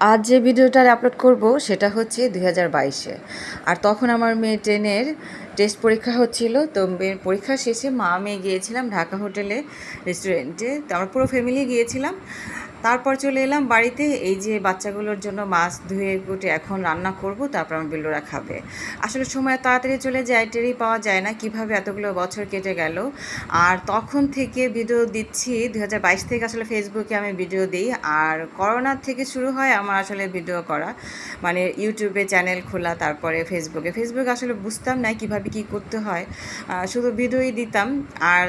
আজ যে ভিডিওটা আপলোড করব, সেটা হচ্ছে দুই হাজার বাইশে। আর তখন আমার মেয়ে ট্রেনের টেস্ট পরীক্ষা হচ্ছিল, তো মেয়ের পরীক্ষা শেষে মা মেয়ে গিয়েছিলাম ঢাকা হোটেলে রেস্টুরেন্টে তো আমরা পুরো ফ্যামিলি গিয়েছিলাম। তারপর চলে এলাম বাড়িতে। এই যে বাচ্চাগুলোর জন্য মাছ ধুয়ে কুটে এখন রান্না করব, তারপর আমার বিল্লুরা খাবে। আসলে সময় তাড়াতাড়ি চলে যায় টেরি পাওয়া যায় না কীভাবে এতগুলো বছর কেটে গেল। আর তখন থেকে ভিডিও দিচ্ছি দু হাজার বাইশ থেকে আসলে ফেসবুকে আমি ভিডিও দিই। আর করোনার থেকে শুরু হয় আমার আসলে ভিডিও করা। মানে ইউটিউবে চ্যানেল খোলা, তারপরে ফেসবুকে ফেসবুক আসলে বুঝতাম না কীভাবে কি করতে হয়। শুধু ভিডিওই দিতাম। আর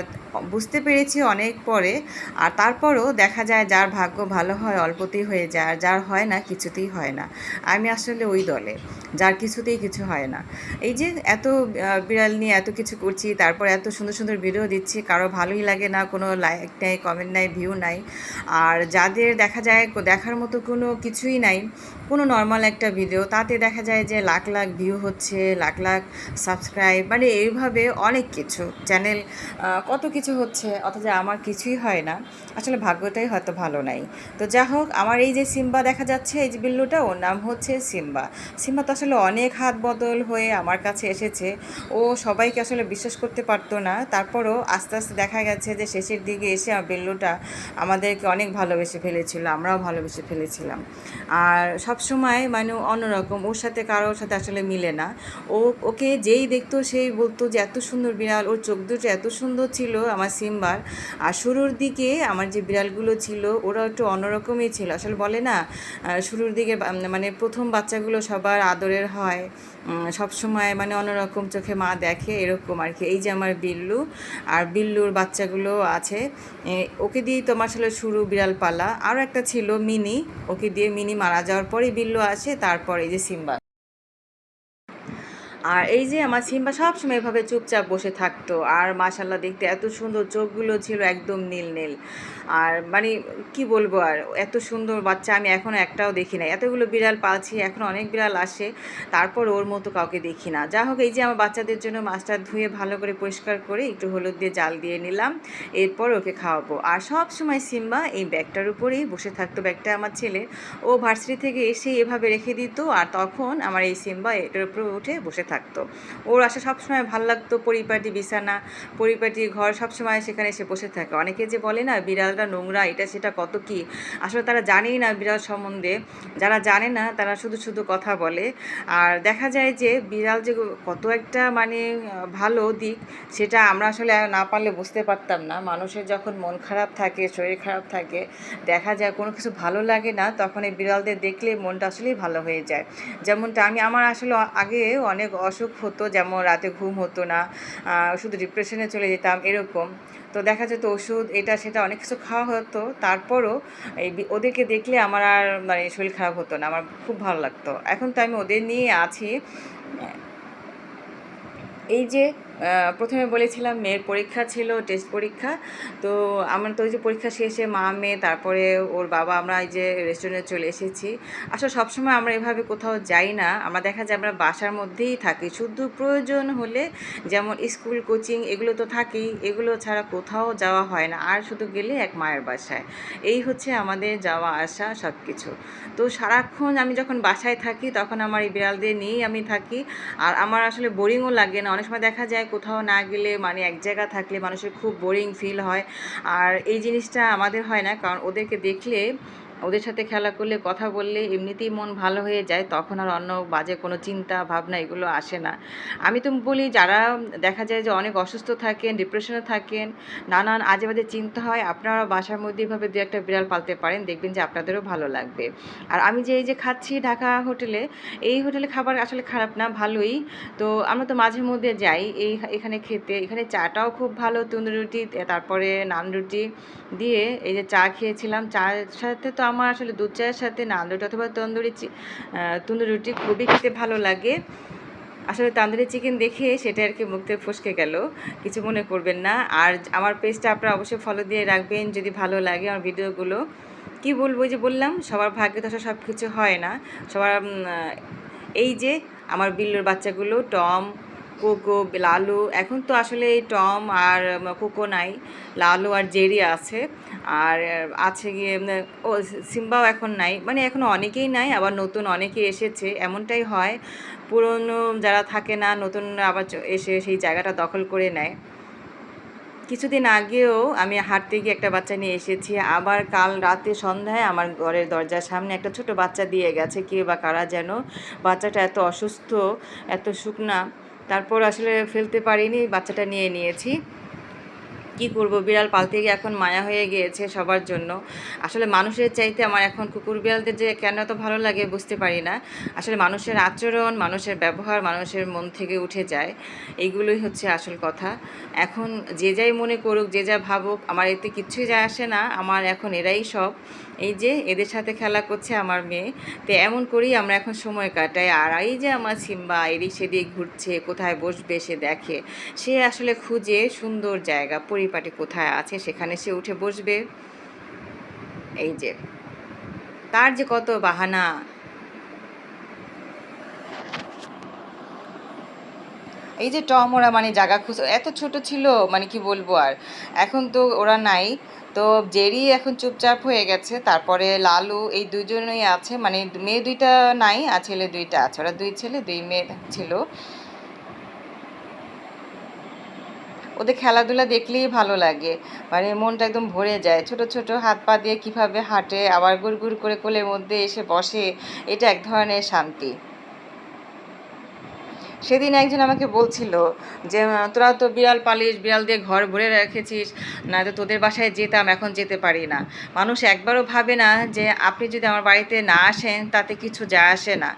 বুঝতে পেরেছি অনেক পরে। আর তারপরও দেখা যায় যার ভাগ্য ভালো হয়, অল্পতেই হয়ে যায়। আর যার হয় না, কিছুতেই হয় না। আমি আসলে ওই দলে। যার কিছুতেই কিছু হয় না। এই যে এত বিড়াল নিয়ে এত কিছু করছি, তারপর এত সুন্দর সুন্দর ভিডিও দিচ্ছি, কারও ভালোই লাগে না, কোনো লাইক নেই কমেন্ট নাই ভিউ নাই। আর যাদের দেখা যায়, দেখার মতো কোনো কিছুই নাই কোনো নর্মাল একটা ভিডিও তাতে দেখা যায় যে লাখ লাখ ভিউ হচ্ছে, লাখ লাখ সাবস্ক্রাইব মানে এইভাবে অনেক কিছু। চ্যানেল কত কিছু হচ্ছে, অথচ আমার কিছুই হয় না। আসলে ভাগ্যটাই হয়তো ভালো নাই। তো যা হোক, আমার এই যে সিম্বা দেখা যাচ্ছে, এই যে বিল্লুটা, ওর নাম হচ্ছে সিম্বা। সিম্বা তো আসলে অনেক হাত বদল হয়ে আমার কাছে এসেছে। ও সবাইকে আসলে বিশ্বাস করতে পারতো না। তারপরও আস্তে আস্তে দেখা গেছে যে শেষের দিকে এসে বিল্লুটা আমাদেরকে অনেক ভালোবেসে ফেলেছিল, আমরাও ভালোবেসে ফেলেছিলাম। আর সব সময় মানে অন্যরকম, ওর সাথে কারোর সাথে আসলে মিলে না। ও, ওকে যেই দেখতো সেই বলতো যে, এত সুন্দর বিড়াল, ওর চোখ দুটো এত সুন্দর ছিল আমার সিম্বার। আর শুরুর দিকে আমার যে বিড়ালগুলো ছিল ওরা একটু অন্যরকমই ছিল। আসলে বলে না শুরুর দিকে মানে প্রথম বাচ্চাগুলো সবার আদরের হয়। সব সময় মানে অন্যরকম চোখে মা দেখে এরকম আর কি। এই যে আমার বিল্লু, আর বিল্লুর বাচ্চাগুলো আছে ওকে দিয়েই তো আমার আসলে শুরু বিড়াল পালা আরও একটা ছিল মিনি, ওকে দিয়ে মিনি মারা যাওয়ার পরেই বিল্লু আছে তারপরে এই যে সিম্বা। আর এই যে আমার সিম্বা সবসময় এভাবে চুপচাপ বসে থাকতো, আর মাশাল্লাহ দেখতে এত সুন্দর চোখগুলো ছিল একদম নীল নীল। আর মানে কি বলব আর, এত সুন্দর বাচ্চা আমি এখনও একটাও দেখি না এতগুলো বিড়াল পালছি, এখন অনেক বিড়াল আসে, তারপর ওর মতো কাউকে দেখি না। যা হোক, এই যে আমার বাচ্চাদের জন্য মাছটা ধুয়ে ভালো করে পরিষ্কার করে একটু হলুদ দিয়ে জাল দিয়ে নিলাম, এরপর ওকে খাওয়াবো। আর সব সময় সিম্বা এই ব্যাগটার উপরেই বসে থাকতো, ব্যাগটা আমার ছেলে ও ভার্সিটি থেকে এসে এভাবে রেখে দিত, আর তখন আমার এই সিম্বা এটার উপরে উঠে বসে থাকতো। ওর আসে সবসময় ভালো লাগতো, পরিপাটি বিছানা, পরিপাটি ঘর সবসময় সেখানে এসে বসে থাকে। অনেকে যে বলে না বিড়ালটা নোংরা, এটা সেটা কত কি? আসলে তারা জানেই না বিড়াল সম্বন্ধে। যারা জানে না, তারা শুধু শুধু কথা বলে। আর দেখা যায় যে, বিড়াল যে কত একটা মানে ভালো দিক, সেটা আমরা আসলে না পারলে বুঝতে পারতাম না। মানুষের যখন মন খারাপ থাকে, শরীর খারাপ থাকে, দেখা যায় কোনো কিছু ভালো লাগে না, তখন এই বিড়ালদের দেখলে মনটা আসলেই ভালো হয়ে যায়। যেমনটা আমি, আমার আসলে আগে অনেক অসুখ হতো, যেমন রাতে ঘুম হতো না শুধু ডিপ্রেশনে চলে যেতাম, এরকম। তো দেখা যেত ওষুধ, এটা, সেটা অনেক কিছু খাওয়া হতো। তারপরও এই ওদেরকে দেখলে আমার আর মানে শরীর খারাপ হতো না, আমার খুব ভালো লাগতো। এখন তো আমি ওদের নিয়ে আছি। এই যে প্রথমে বলেছিলাম মেয়ের পরীক্ষা ছিল টেস্ট পরীক্ষা। তো আমার তো ওই যে পরীক্ষা শেষে মা, মেয়ে, তারপরে ওর বাবা, আমরা এই যে রেস্টুরেন্টে চলে এসেছি। আসলে সবসময় আমরা এভাবে কোথাও যাই না। আমরা দেখা যায় আমরা বাসার মধ্যেই থাকি। শুধু প্রয়োজন হলে যেমন স্কুল কোচিং এগুলো তো থাকেই, এগুলো ছাড়া কোথাও যাওয়া হয় না। আর শুধু গেলে এক মায়ের বাসায়। এই হচ্ছে আমাদের যাওয়া, আসা সব কিছু তো সারাক্ষণ আমি যখন বাসায় থাকি, তখন আমার এই বিড়ালদের নিয়েই আমি থাকি। আর আমার আসলে বোরিংও লাগে না। অনেক সময় দেখা যায় কোথাও না গেলে মানে এক জায়গা থাকলে মানুষের খুব বোরিং ফিল হয়। আর এই জিনিসটা আমাদের হয় না, কারণ ওদেরকে দেখলে ওদের সাথে খেলা করলে, কথা বললে এমনিতেই মন ভালো হয়ে যায়, তখন আর অন্য বাজে কোনো চিন্তা, ভাবনা এগুলো আসে না। আমি তো বলি যারা দেখা যায় যে অনেক অসুস্থ থাকেন ডিপ্রেশনে থাকেন, নানান আজে বাজে চিন্তা হয়, আপনারা বাসার মধ্যে এভাবে দু একটা বিড়াল পালতে পারেন, দেখবেন যে আপনাদেরও ভালো লাগবে। আর আমি যে এই যে খাচ্ছি ঢাকা হোটেলে, এই হোটেলে খাবার আসলে খারাপ না, ভালোই। তো আমরা তো মাঝে মধ্যে যাই, এই এখানে খেতে, এখানে চাটাও খুব ভালো, তন্দুরি রুটি তারপরে নান রুটি দিয়ে এই যে চা খেয়েছিলাম চায়ের সাথে তো আমার আসলে দুধ চায়ের সাথে নান রুটি অথবা তন্দুরি তন্দুরি রুটি খুবই খেতে ভালো লাগে। আসলে তান্দুরি চিকেন দেখে সেটা আর কি মুখতে ফসকে গেল। কিছু মনে করবেন না। আর আমার পেজটা আপনারা অবশ্যই ফলো দিয়ে রাখবেন যদি ভালো লাগে আমার ভিডিওগুলো কি বলব যে বললাম, সবার ভাগ্যে তো সব কিছু হয় না। সবার এই যে আমার বিল্লুর বাচ্চাগুলো, টম কোকো, লালু, এখন তো আসলে এই টম আর কোকো নাই, লালু আর জেরি আছে, আর আছে গিয়ে ও, সিম্বাও এখন নাই মানে এখন অনেকেই নাই, আবার নতুন অনেকেই এসেছে, এমনটাই হয়, পুরনো যারা থাকে না, নতুন আবার এসে সেই জায়গাটা দখল করে নেয়। কিছুদিন আগেও আমি হাঁটতে গিয়ে একটা বাচ্চা নিয়ে এসেছি, আবার কাল রাতে সন্ধ্যায় আমার ঘরের দরজার সামনে একটা ছোট বাচ্চা দিয়ে গেছে, কে বা কারা যেন, বাচ্চাটা এত অসুস্থ, এত শুকনা তারপর আসলে ফেলতে পারিনি, বাচ্চাটা নিয়ে নিয়েছি। কি করব? বিড়াল পালতে গিয়ে এখন মায়া হয়ে গিয়েছে সবার জন্য। আসলে মানুষের চাইতে আমার এখন কুকুর বিড়ালদের যে কেন এত ভালো লাগে বুঝতে পারি না। আসলে মানুষের আচরণ, মানুষের ব্যবহার, মানুষের মন থেকে উঠে যায়। এইগুলোই হচ্ছে আসল কথা। এখন যে যাই মনে করুক, যে যা ভাবুক, আমার এতে কিচ্ছুই যায় আসে না। আমার এখন এরাই সব। এই যে এদের সাথে খেলা করছে আমার মেয়ে। তো এমন করেই আমরা এখন সময় কাটাই। আর এই যে আমার সিম্বা, এদিক সেদিক ঘুরছে, কোথায় বসবে সে দেখে। সে আসলে খুঁজে সুন্দর জায়গা, পরিপাটি কোথায় আছে সেখানে সে উঠে বসবে। এই যে। তার যে কত বাহানা এই যে টম, ওরা মানে জায়গা খুঁজ, এত ছোট ছিল মানে কি বলব আর। এখন তো ওরা নাই। তো জেরি এখন চুপচাপ হয়ে গেছে, তারপরে লালু, এই দুজনেই আছে মানে মেয়ে দুইটা নাই আর ছেলে দুইটা আছে। ওরা দুই ছেলে, দুই মেয়ে ছিল। ওদের খেলাধুলা দেখলেই ভালো লাগে। মানে মনটা একদম ভরে যায়। ছোট ছোট হাত পা দিয়ে কীভাবে হাঁটে, আবার গুড় গুড় করে কোলের মধ্যে এসে বসে, এটা এক ধরনের শান্তি। সেদিন একজন আমাকে বলছিল যে তোরা তো বিড়াল পালিস বিড়াল দিয়ে ঘর ভরে রেখেছিস না তো তোদের বাসায় যেতাম, এখন যেতে পারি না। মানুষ একবারও ভাবে না যে, আপনি যদি আমার বাড়িতে না আসেন, তাতে কিছু যায় আসে না।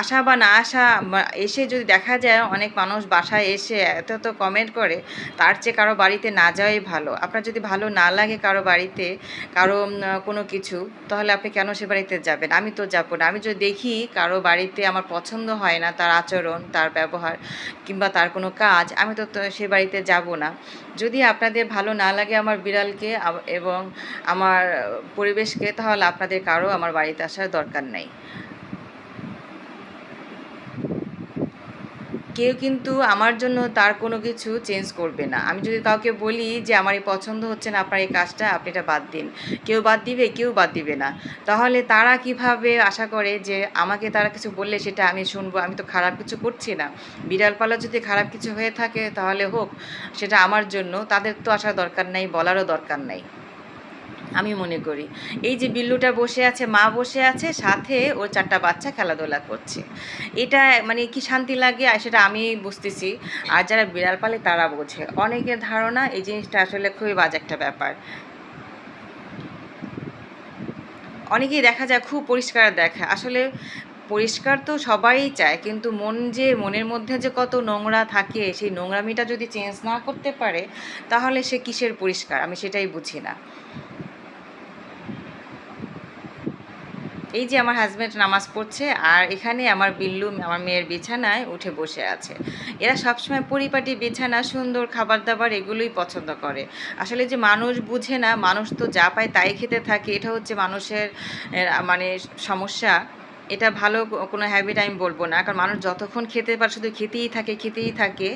আসা বা না আসা এসে যদি দেখা যায়, অনেক মানুষ বাসায় এসে এত এত কমেন্ট করে, তার চেয়ে কারও বাড়িতে না যাওয়াই ভালো। আপনার যদি ভালো না লাগে কারও বাড়িতে, কারও কোনো কিছু, তাহলে আপনি কেন সে বাড়িতে যাবেন? আমি তো যাব না। আমি যদি দেখি কারও বাড়িতে আমার পছন্দ হয় না, তার আচরণ তার ব্যবহার কিংবা তার কোনো কাজ, আমি তো সে বাড়িতে যাব না। যদি আপনাদের ভালো না লাগে আমার বিড়ালকে এবং আমার পরিবেশকে, তাহলে আপনাদের কারও আমার বাড়িতে আসার দরকার নেই। কেউ কিন্তু আমার জন্য তার কোনো কিছু চেঞ্জ করবে না। আমি যদি কাউকে বলি যে আমার এই পছন্দ হচ্ছে না, আপনার এই কাজটা আপনি এটা বাদ দিন। কেউ বাদ দিবে, কেউ বাদ দিবে না। তাহলে তারা কীভাবে আশা করে যে আমাকে তারা কিছু বললে সেটা আমি শুনব? আমি তো খারাপ কিছু করছি না। বিড়াল পালা যদি খারাপ কিছু হয়ে থাকে তাহলে হোক, সেটা আমার জন্য। তাদের তো আসার দরকার নেই, বলারও দরকার নেই। আমি মনে করি। এই যে বিল্লুটা বসে আছে, মা বসে আছে, সাথে ওর চারটা বাচ্চা খেলাধুলা করছে। এটা মানে কি শান্তি লাগে? আর সেটা আমি বুঝতেছি। আর যারা বিড়াল পালে তারা বোঝে। অনেকের ধারণা এই জিনিসটা আসলে খুবই বাজে একটা ব্যাপার। অনেকেই দেখা যায় খুব পরিষ্কার দেখে। আসলে পরিষ্কার তো সবাই চায়, কিন্তু মন যে, মনের মধ্যে যে কত নোংরা থাকে, সেই নোংরামিটা যদি চেঞ্জ না করতে পারে, তাহলে সে কিসের পরিষ্কার? আমি সেটাই বুঝি না। এই যে আমার হাজব্যান্ড নামাজ পড়ছে আর এখানে আমার বিল্লু, আমার মেয়ের বিছানায় উঠে বসে আছে। এরা সবসময় পরিপাটি, বিছানা, সুন্দর খাবার দাবার এগুলোই পছন্দ করে। আসলে যে মানুষ বুঝে না, মানুষ তো যা পায় তাই খেতে থাকে, এটা হচ্ছে মানুষের মানে সমস্যা। এটা ভালো কোনো হ্যাবিট আমি বলব না। কারণ মানুষ যতক্ষণ খেতে পারে, শুধু খেতেই থাকে খেতেই থাকে,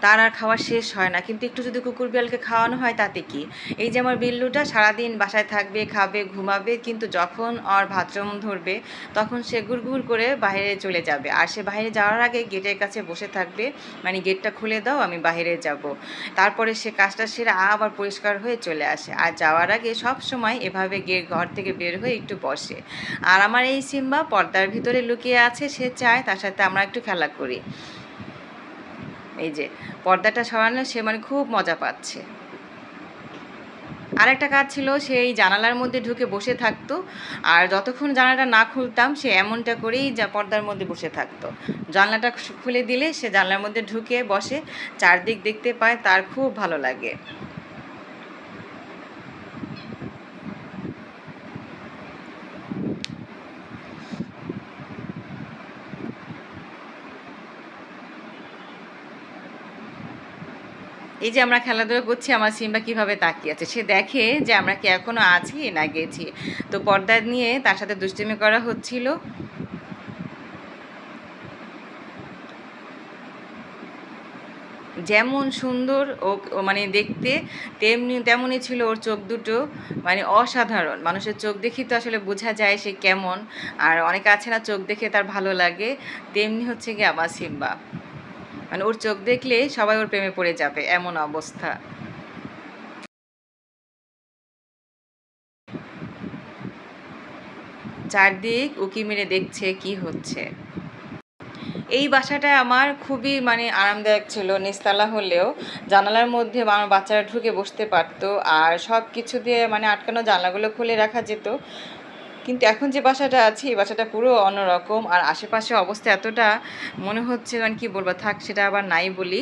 তার আর খাওয়া শেষ হয় না। কিন্তু একটু যদি কুকুর বিড়ালকে খাওয়ানো হয়, তাতে কি? এই যে আমার বিল্লুটা সারাদিন বাসায় থাকবে, খাবে, ঘুমাবে, কিন্তু যখন ওর ভাত্রম ধরবে, তখন সে গুড়গুড় করে বাইরে চলে যাবে। আর সে বাইরে যাওয়ার আগে গেটের কাছে বসে থাকবে মানে গেটটা খুলে দাও, আমি বাইরে যাব। তারপরে সে কাজটা সেরে আবার পরিষ্কার হয়ে চলে আসে। আর যাওয়ার আগে সব সময় এভাবে ঘর থেকে বের হয়ে একটু বসে। আর আমার এই সিম্বা পর্দার ভিতরে লুকিয়ে আছে, সে চায় তার সাথে আমরা একটু খেলা করি। এই যে, পর্দাটা সরানো, সে মানে খুব মজা পাচ্ছে। আরেকটা কাজ ছিল সেই জানালার মধ্যে ঢুকে বসে থাকতো, আর যতক্ষণ জানালাটা না খুলতাম, সে এমনটা করেই যা পর্দার মধ্যে বসে থাকতো। জানলাটা খুলে দিলে সে জানলার মধ্যে ঢুকে বসে, চারদিক দেখতে পায়, তার খুব ভালো লাগে। এই যে আমরা খেলাধুলা করছি, আমার সিম্বা কীভাবে তাকিয়ে আছে? সে দেখে যে আমরা কি এখনও আছি না গেছি। তো পর্দা নিয়ে তার সাথে দুষ্টিমি করা হচ্ছিল। যেমন সুন্দর ও মানে দেখতে, তেমনি তেমনই ছিল ওর চোখ দুটো মানে অসাধারণ। মানুষের চোখ দেখি তো আসলে বোঝা যায় সে কেমন। আর অনেকে আছে না, চোখ দেখে তার ভালো লাগে। তেমনি হচ্ছে গিয়ে আমার সিম্বা। মানে ওর চোখ দেখলে সবাই ওর প্রেমে পড়ে যাবে, এমন অবস্থা। চারদিক উকি মেরে দেখছে কি হচ্ছে। এই বাসাটা আমার খুবই মানে আরামদায়ক ছিল, নিস্তালা হলেও। জানালার মধ্যে আমার বাচ্চারা ঢুকে বসতে পারতো, আর সব কিছু দিয়ে মানে আটকানো জানলাগুলো খুলে রাখা যেত। কিন্তু এখন যে বাসাটা আছে, এই বাসাটা পুরো অন্যরকম। আর আশেপাশে অবস্থা এতটা, মনে হচ্ছে মানে কি বলব, থাক সেটা আবার নাই বলি।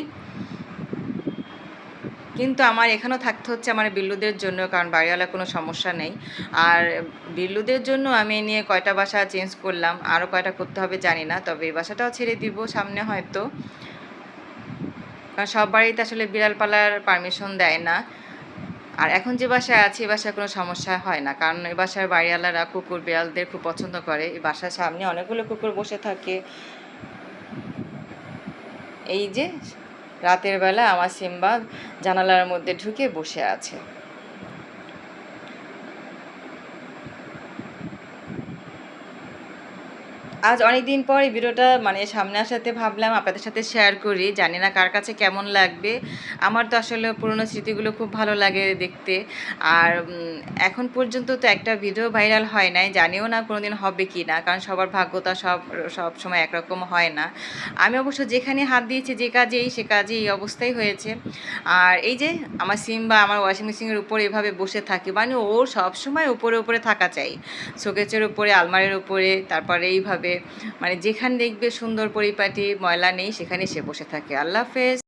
কিন্তু আমার এখানেও থাকতে হচ্ছে আমার বিল্লুদের জন্য, কারণ বাড়িওয়ালা কোনো সমস্যা নেই। আর বিল্লুদের জন্য আমি নিয়ে কয়টা বাসা চেঞ্জ করলাম আরও কয়টা করতে হবে জানি না, তবে এই বাসাটাও ছেড়ে দিব সামনে হয়তো। কারণ সব বাড়িতে আসলে বিড়াল পালার পারমিশন দেয় না। আর এখন যে বাসায় আছে, এ বাসায় কোনো সমস্যা হয় না। কারণ এ বাসার বাড়িওয়ালারা কুকুর বিড়ালদের খুব পছন্দ করে। এই বাসার সামনে অনেকগুলো কুকুর বসে থাকে। এই যে, রাতের বেলা আমার সিম্বা জানালার মধ্যে ঢুকে বসে আছে। আজ অনেক দিন পর এই ভিডিওটা মানে সামনে আসাতে ভাবলাম আপনাদের সাথে শেয়ার করি। জানি না কার কাছে কেমন লাগবে। আমার তো আসলে পুরনো স্মৃতিগুলো খুব ভালো লাগে দেখতে। আর এখন পর্যন্ত তো একটা ভিডিও ভাইরাল হয় নাই। জানিও না কোনোদিন হবে কি না, কারণ সবার ভাগ্যতা সব সব সময় একরকম হয় না। আমি অবশ্য যেখানে হাত দিয়েছি, যে কাজেই, সে কাজে এই অবস্থাই হয়েছে। আর এই যে, আমার সিম বা আমার ওয়াশিং মেশিনের উপরে এভাবে বসে থাকি মানে ওর সব সময় উপরে উপরে থাকা চাই। শোকেচের উপরে, আলমারির উপরে, তারপরে এইভাবে মানে যেখানে দেখবে সুন্দর পরিপাটি ময়লা নেই সেখানে সে বসে থাকে। আল্লাহ হাফেজ।